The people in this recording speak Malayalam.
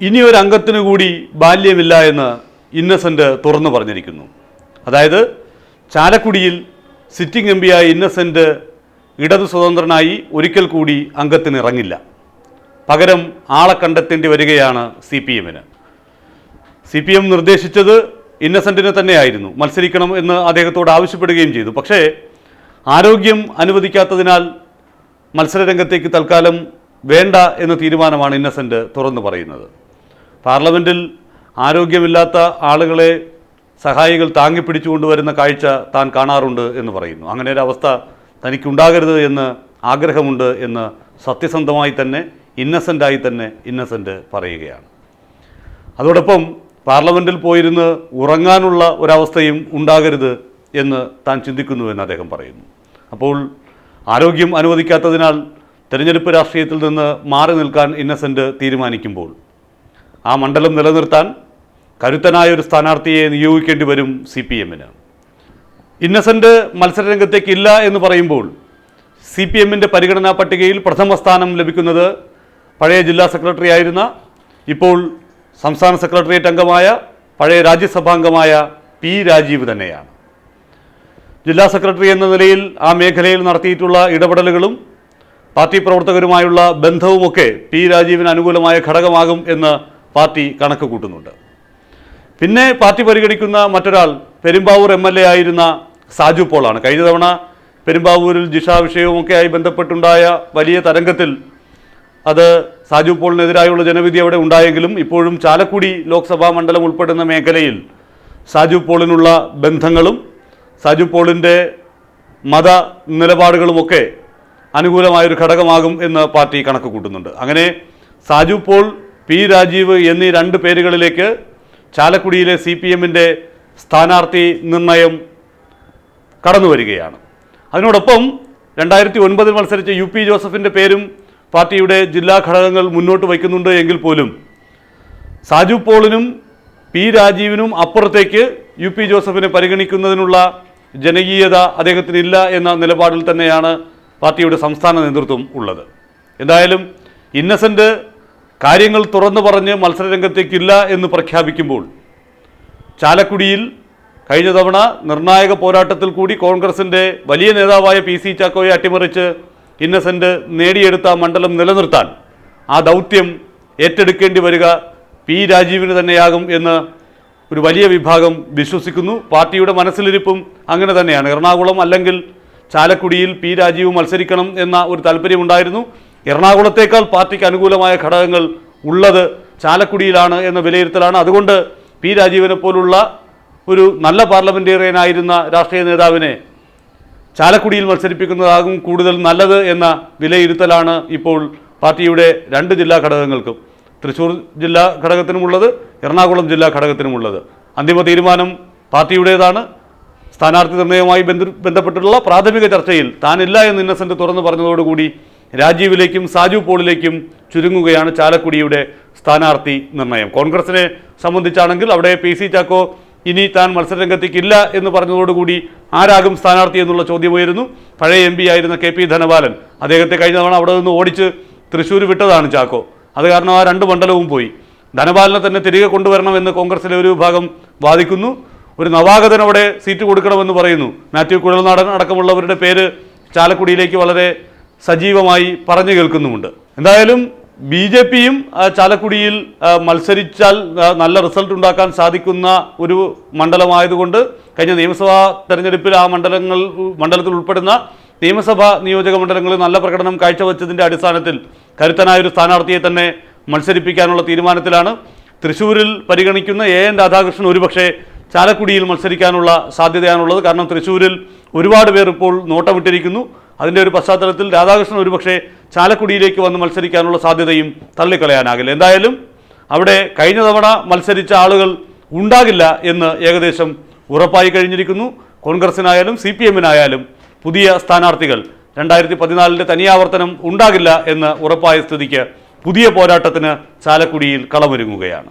ഇനി ഒരു അംഗത്തിനു കൂടി ബാല്യമില്ല എന്ന് ഇന്നസെന്റ് തുറന്നു പറഞ്ഞിരിക്കുന്നു. അതായത് ചാലക്കുടിയിൽ സിറ്റിംഗ് എം പിയായ ഇന്നസെന്റ് ഇടതു സ്വതന്ത്രനായി ഒരിക്കൽ കൂടി അംഗത്തിന് ഇറങ്ങില്ല പകരം ആളെ കണ്ടെത്തേണ്ടി വരികയാണ് സി പി എമ്മിന് സി പി എം നിർദ്ദേശിച്ചത് ഇന്നസെന്റിനെ തന്നെയായിരുന്നു. മത്സരിക്കണം എന്ന് അദ്ദേഹത്തോട് ആവശ്യപ്പെടുകയും ചെയ്തു. പക്ഷേ ആരോഗ്യം അനുവദിക്കാത്തതിനാൽ മത്സരരംഗത്തേക്ക് തൽക്കാലം വേണ്ട എന്ന തീരുമാനമാണ് ഇന്നസെന്റ് തുറന്നു പറയുന്നത്. പാർലമെന്റിൽ ആരോഗ്യമില്ലാത്ത ആളുകളെ സഹായികൾ താങ്ങിപ്പിടിച്ചു കൊണ്ടുവരുന്ന കാഴ്ച താൻ കാണാറുണ്ട് എന്ന് പറയുന്നു. അങ്ങനെ ഒരു അവസ്ഥ തനിക്കുണ്ടാകരുത് എന്ന് ആഗ്രഹമുണ്ട് എന്ന് സത്യസന്ധമായി തന്നെ ഇന്നസെന്റായി തന്നെ ഇന്നസെന്റ് പറയുകയാണ്. അതോടൊപ്പം പാർലമെന്റിൽ പോയിരുന്ന് ഉറങ്ങാനുള്ള ഒരവസ്ഥയും ഉണ്ടാകരുത് എന്ന് താൻ ചിന്തിക്കുന്നുവെന്ന് അദ്ദേഹം പറയുന്നു. അപ്പോൾ ആരോഗ്യം അനുവദിക്കാത്തതിനാൽ തെരഞ്ഞെടുപ്പ് രാഷ്ട്രീയത്തിൽ നിന്ന് മാറി നിൽക്കാൻ ഇന്നസെന്റ് തീരുമാനിക്കുമ്പോൾ ആ മണ്ഡലം നിലനിർത്താൻ കരുത്തനായ ഒരു സ്ഥാനാർത്ഥിയെ നിയോഗിക്കേണ്ടി വരും സി പി എമ്മിന്. ഇന്നസെന്റ് മത്സരരംഗത്തേക്ക് ഇല്ല എന്ന് പറയുമ്പോൾ സി പി എമ്മിന്റെ പരിഗണനാ പട്ടികയിൽ പ്രഥമ സ്ഥാനം ലഭിക്കുന്നത് പഴയ ജില്ലാ സെക്രട്ടറി ആയിരുന്ന ഇപ്പോൾ സംസ്ഥാന സെക്രട്ടേറിയറ്റ് അംഗമായ പഴയ രാജ്യസഭാംഗമായ പി രാജീവ് തന്നെയാണ്. ജില്ലാ സെക്രട്ടറി എന്ന നിലയിൽ ആ മേഖലയിൽ നടത്തിയിട്ടുള്ള ഇടപെടലുകളും പാർട്ടി പ്രവർത്തകരുമായുള്ള ബന്ധവുമൊക്കെ പി രാജീവിന് അനുകൂലമായ ഘടകമാകും എന്ന് പാർട്ടി കണക്ക് കൂട്ടുന്നുണ്ട്. പിന്നെ പാർട്ടി പരിഗണിക്കുന്ന മറ്റൊരാൾ പെരുമ്പാവൂർ എം എൽ എ ആയിരുന്ന സാജു പോളാണ്. കഴിഞ്ഞ തവണ പെരുമ്പാവൂരിൽ ജിഷ വിഷയവുമൊക്കെയായി ബന്ധപ്പെട്ടുണ്ടായ വലിയ തരംഗത്തിൽ അത് സാജു പോളിനെതിരായുള്ള ജനവിധി അവിടെ ഉണ്ടായെങ്കിലും ഇപ്പോഴും ചാലക്കുടി ലോക്സഭാ മണ്ഡലം ഉൾപ്പെടുന്ന മേഖലയിൽ സാജു പോളിനുള്ള ബന്ധങ്ങളും സാജു പോളിന്റെ മത നിലപാടുകളുമൊക്കെ അനുകൂലമായൊരു ഘടകമാകും എന്ന് പാർട്ടി കണക്ക് കൂട്ടുന്നുണ്ട്. അങ്ങനെ സാജു പോൾ പി രാജീവ് എന്നീ രണ്ട് പേരുകളിലേക്ക് ചാലക്കുടിയിലെ സി പി എമ്മിന്റെ സ്ഥാനാർത്ഥി നിർണയം കടന്നു വരികയാണ് അതിനോടൊപ്പം രണ്ടായിരത്തി ഒൻപതിൽ മത്സരിച്ച യു പി ജോസഫിന്റെ പേരും പാർട്ടിയുടെ ജില്ലാ ഘടകങ്ങൾ മുന്നോട്ട് വയ്ക്കുന്നുണ്ട് എങ്കിൽ പോലും സാജു പോളിനും പി രാജീവിനും അപ്പുറത്തേക്ക് യു പി ജോസഫിനെ പരിഗണിക്കുന്നതിനുള്ള ജനകീയത അദ്ദേഹത്തിനില്ല എന്ന നിലപാടിൽ തന്നെയാണ് പാർട്ടിയുടെ സംസ്ഥാന നേതൃത്വം ഉള്ളത്. എന്തായാലും ഇന്നസെന്റ് കാര്യങ്ങൾ തുറന്നു പറഞ്ഞ് മത്സരരംഗത്തേക്കില്ല എന്ന് പ്രഖ്യാപിക്കുമ്പോൾ ചാലക്കുടിയിൽ കഴിഞ്ഞ തവണ നിർണായക പോരാട്ടത്തിൽ കൂടി കോൺഗ്രസിന്റെ വലിയ നേതാവായ പി സി ചാക്കോയെ അട്ടിമറിച്ച് ഇന്നസെന്റ് നേടിയെടുത്ത മണ്ഡലം നിലനിർത്താൻ ആ ദൗത്യം ഏറ്റെടുക്കേണ്ടി വരിക പി രാജീവിന് തന്നെയാകും എന്ന് ഒരു വലിയ വിഭാഗം വിശ്വസിക്കുന്നു. പാർട്ടിയുടെ മനസ്സിലിരിപ്പും അങ്ങനെ തന്നെയാണ്. എറണാകുളം അല്ലെങ്കിൽ ചാലക്കുടിയിൽ പി രാജീവ് മത്സരിക്കണം എന്ന ഒരു താല്പര്യമുണ്ടായിരുന്നു. എറണാകുളത്തേക്കാൾ പാർട്ടിക്ക് അനുകൂലമായ ഘടകങ്ങൾ ഉള്ളത് ചാലക്കുടിയിലാണ് എന്ന വിലയിരുത്തലാണ്. അതുകൊണ്ട് പി രാജീവനെ പോലുള്ള ഒരു നല്ല പാർലമെന്റേറിയനായിരുന്ന രാഷ്ട്രീയ നേതാവിനെ ചാലക്കുടിയിൽ മത്സരിപ്പിക്കുന്നതാകും കൂടുതൽ നല്ലത് എന്ന വിലയിരുത്തലാണ് ഇപ്പോൾ പാർട്ടിയുടെ രണ്ട് ജില്ലാ ഘടകങ്ങൾക്കും. തൃശ്ശൂർ ജില്ലാ ഘടകത്തിനുമുള്ളത് എറണാകുളം ജില്ലാ ഘടകത്തിനുമുള്ളത്. അന്തിമ തീരുമാനം പാർട്ടിയുടേതാണ്. സ്ഥാനാർത്ഥി നിർണയവുമായി ബന്ധ ബന്ധപ്പെട്ടിട്ടുള്ള പ്രാഥമിക ചർച്ചയിൽ താനില്ല എന്ന് ഇന്നസെന്റ് തുറന്നു പറഞ്ഞതോടുകൂടി രാജീവിലേക്കും സാജു പോളിലേക്കും ചുരുങ്ങുകയാണ് ചാലക്കുടിയുടെ സ്ഥാനാർത്ഥി നിർണയം. കോൺഗ്രസിനെ സംബന്ധിച്ചാണെങ്കിൽ അവിടെ പി സി ചാക്കോ ഇനി താൻ മത്സരരംഗത്തേക്കില്ല എന്ന് പറഞ്ഞതോടുകൂടി ആരാകും സ്ഥാനാർത്ഥി എന്നുള്ള ചോദ്യം ഉയരുന്നു. പഴയ എം പി ആയിരുന്ന കെ പി ധനപാലൻ അദ്ദേഹത്തെ കഴിഞ്ഞ തവണ അവിടെ നിന്ന് ഓടിച്ച് തൃശ്ശൂർ വിട്ടതാണ് ചാക്കോ. അത് കാരണം ആ രണ്ട് മണ്ഡലവും പോയി. ധനപാലനെ തന്നെ തിരികെ കൊണ്ടുവരണമെന്ന് കോൺഗ്രസിലെ ഒരു വിഭാഗം വാദിക്കുന്നു. ഒരു നവാഗതൻ അവിടെ സീറ്റ് കൊടുക്കണമെന്ന് പറയുന്നു. മാത്യു കുഴൽനാടൻ അടക്കമുള്ളവരുടെ പേര് ചാലക്കുടിയിലേക്ക് വളരെ സജീവമായി പറഞ്ഞു കേൾക്കുന്നുമുണ്ട്. എന്തായാലും ബി ജെ പിയും ചാലക്കുടിയിൽ മത്സരിച്ചാൽ നല്ല റിസൾട്ട് ഉണ്ടാക്കാൻ സാധിക്കുന്ന ഒരു മണ്ഡലമായതുകൊണ്ട് കഴിഞ്ഞ നിയമസഭാ തെരഞ്ഞെടുപ്പിൽ ആ മണ്ഡലങ്ങൾ മണ്ഡലത്തിൽ ഉൾപ്പെടുന്ന നിയമസഭാ നിയോജക മണ്ഡലങ്ങളിൽ നല്ല പ്രകടനം കാഴ്ചവെച്ചതിന്റെ അടിസ്ഥാനത്തിൽ കരുത്തനായ ഒരു സ്ഥാനാർത്ഥിയെ തന്നെ മത്സരിപ്പിക്കാനുള്ള തീരുമാനത്തിലാണ് തൃശ്ശൂരിൽ പരിഗണിക്കുന്ന എ എൻ രാധാകൃഷ്ണൻ ഒരുപക്ഷെ ചാലക്കുടിയിൽ മത്സരിക്കാനുള്ള സാധ്യതയാണുള്ളത്. കാരണം തൃശ്ശൂരിൽ ഒരുപാട് പേർ ഇപ്പോൾ നോട്ടമിട്ടിരിക്കുന്നു. അതിന്റെ ഒരു പശ്ചാത്തലത്തിൽ രാധാകൃഷ്ണൻ ഒരുപക്ഷെ ചാലക്കുടിയിലേക്ക് വന്ന് മത്സരിക്കാനുള്ള സാധ്യതയും തള്ളിക്കളയാനാകില്ല. എന്തായാലും അവിടെ കഴിഞ്ഞ തവണ മത്സരിച്ച ആളുകൾ ഉണ്ടാകില്ല എന്ന് ഏകദേശം ഉറപ്പായി കഴിഞ്ഞിരിക്കുന്നു. കോൺഗ്രസിനായാലും സി പി എമ്മിനായാലും പുതിയ സ്ഥാനാർത്ഥികൾ രണ്ടായിരത്തി പതിനാലിന്റെ തനിയാവർത്തനം ഉണ്ടാകില്ല എന്ന് ഉറപ്പായ സ്ഥിതിക്ക് പുതിയ പോരാട്ടത്തിന് ചാലക്കുടിയിൽ കളമൊരുങ്ങുകയാണ്.